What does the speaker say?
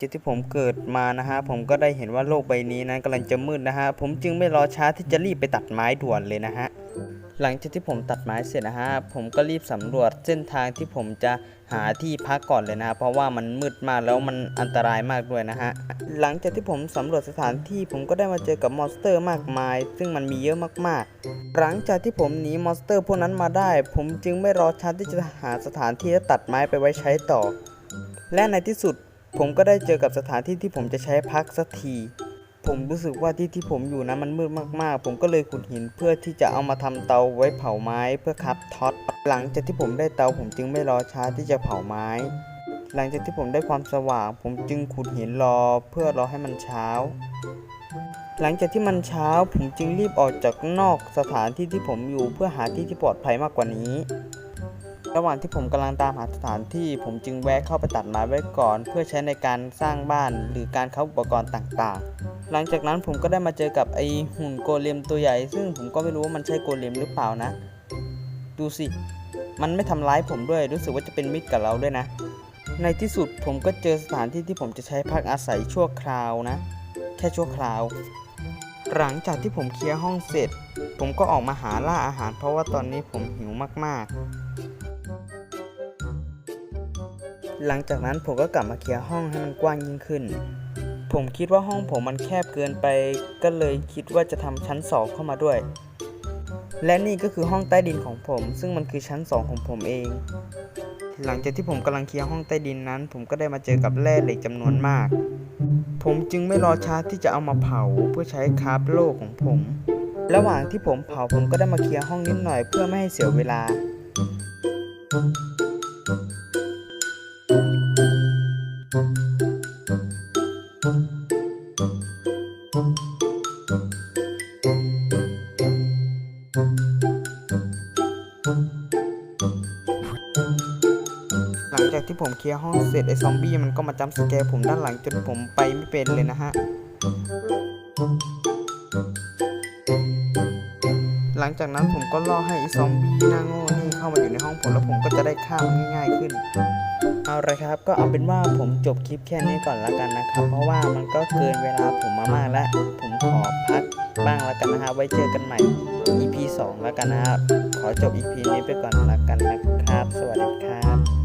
จุดที่ผมเกิดมานะฮะผมก็ได้เห็นว่าโลกใบนี้นั้นกำลังจะมืดนะฮะผมจึงไม่รอช้าที่จะรีบไปตัดไม้ด่วนเลยนะฮะหลังจากที่ผมตัดไม้เสร็จนะฮะผมก็รีบสำรวจเส้นทางที่ผมจะหาที่พักก่อนเลยนะฮะเพราะว่ามันมืดมากแล้วมันอันตรายมากด้วยนะฮะหลังจากที่ผมสำรวจสถานที่ผมก็ได้มาเจอกับมอนสเตอร์มากมาย ซึ่งมันมีเยอะมากๆ หลังจากที่ผมหนีมอนสเตอร์พวกนั้นมาได้ ผมจึงไม่รอช้าที่จะหาสถานที่และตัดไม้ไปไว้ใช้ต่อ และในที่สุด ผมก็ได้เจอกับสถานที่ที่ผมจะใช้พักสักที ผมรู้สึกว่าที่ที่ผมอยู่นะมันมืดมากๆ ผมก็เลยขุดหินเพื่อที่จะเอามาทำเตาไว้เผาไม้เพื่อคับท็อต หลังจากที่ผมได้เตาผมจึงไม่รอช้าที่จะเผาไม้ หลังจากที่ผมได้ความสว่าง ผมจึงขุดหินรอเพื่อรอให้มันเช้า หลังจากที่มันเช้า ผมจึงรีบออกจากนอกสถานที่ที่ผมอยู่เพื่อหาที่ที่ปลอดภัยมากกว่านี้ ระหว่างที่ผมกำลังตามหาสถานที่ผมจึงแวะเข้าไปตัดไม้ไว้ก่อน เพื่อใช้ในการสร้างบ้านหรือการเข้าอุปกรณ์ต่างๆ หลังจากนั้นผมก็ได้มาเจอกับไอหุ่นโกเลมตัวใหญ่ ซึ่งผมก็ไม่รู้ว่ามันใช่โกเลมหรือเปล่านะ ดูสิ มันไม่ทำร้ายผมด้วย รู้สึกว่าจะเป็นมิตรกับเราด้วยนะ ในที่สุดผมก็เจอสถานที่ที่ผมจะใช้พักอาศัยชั่วคราวนะ แค่ชั่วคราว หลังจากที่ผมเคลียร์ห้องเสร็จ ผมก็ออกมาหาล่าอาหาร เพราะว่าตอนนี้ผมหิวมากๆ หลังจากนั้นผมก็กลับมาเคลียร์ห้องให้มันกว้างยิ่งขึ้น ผมคิดว่าห้องผมมันแคบเกินไป ก็เลยคิดว่าจะทำชั้น2เข้ามาด้วย และนี่ก็คือห้องใต้ดินของผม ซึ่งมันคือชั้น2ของผมเอง หลังจากที่ผมกำลังเคลียร์ห้องใต้ดินนั้น ผมก็ได้มาเจอกับแร่เหล็กจำนวนมาก ผมจึงไม่รอช้าที่จะเอามาเผาเพื่อใช้คราฟโลกของผม ระหว่างที่ผมเผาผมก็ได้มาเคลียร์ห้องนิดหน่อยเพื่อไม่ให้เสียเวลา หลังจากที่ผมเคลียร์ห้องเสร็จไอ้ซอมบี้มันก็มาจัมสแกร์ผมด้านหลังจนผมไปไม่เป็นเลยนะฮะ หลังจากนั้นผมก็ล่อให้ไอ้ซอมบี้หน้าโง่นี่เข้ามาอยู่ในห้องผมแล้วผมก็จะได้ฆ่ามันง่ายๆขึ้น เอาละครับก็เอาเป็นว่าผมจบคลิปแค่นี้ก่อนแล้วกันนะครับ เพราะว่ามันก็เกินเวลาผมมามากแล้ว ผมขอพักบ้างแล้วกันนะฮะไว้เจอกันใหม่ EP 2แล้วกันนะครับ ขอจบ EP นี้ไปก่อนแล้วกันนะครับ สวัสดีครับ